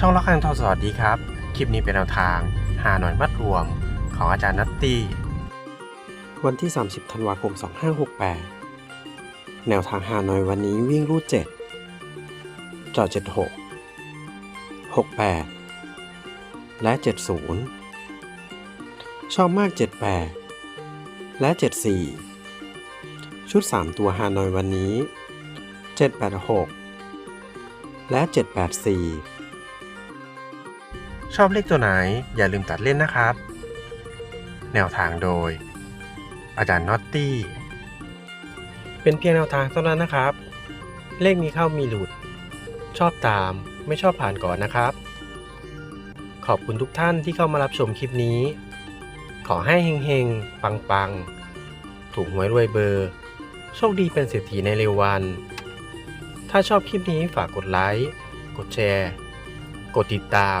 ช่องละครังทอสวัสดีครับ คลิปนี้เป็นแนวทางหาหน่อยมัดรวมของอาจารย์นัตตี้ วันที่ 30 ธันวาคม 2568 แนวทางหาหน่อยวันนี้วิ่งรูด 7 จอด76 68 และ 70 ชอบมาก 78 และ 74 ชุด 3 ตัวฮานอยวันนี้ 786 และ 784 ชอบเลขตัวไหนอย่าลืมตัดเล่นนะครับ แนวทางโดย อาจารย์น็อตตี้ เป็นเพียงแนวทางเท่านั้นนะครับ เลขมีเข้ามีหลุด ชอบตามไม่ชอบผ่านก่อนนะครับ ขอบคุณทุกท่านที่เข้ามารับชมคลิปนี้ ขอให้เฮงๆ ปังๆ ถูกหวยรวยเบอร์ โชคดีเป็นเศรษฐีในเร็ววัน ถ้าชอบคลิปนี้ฝากกดไลค์ กดแชร์ กดติดตาม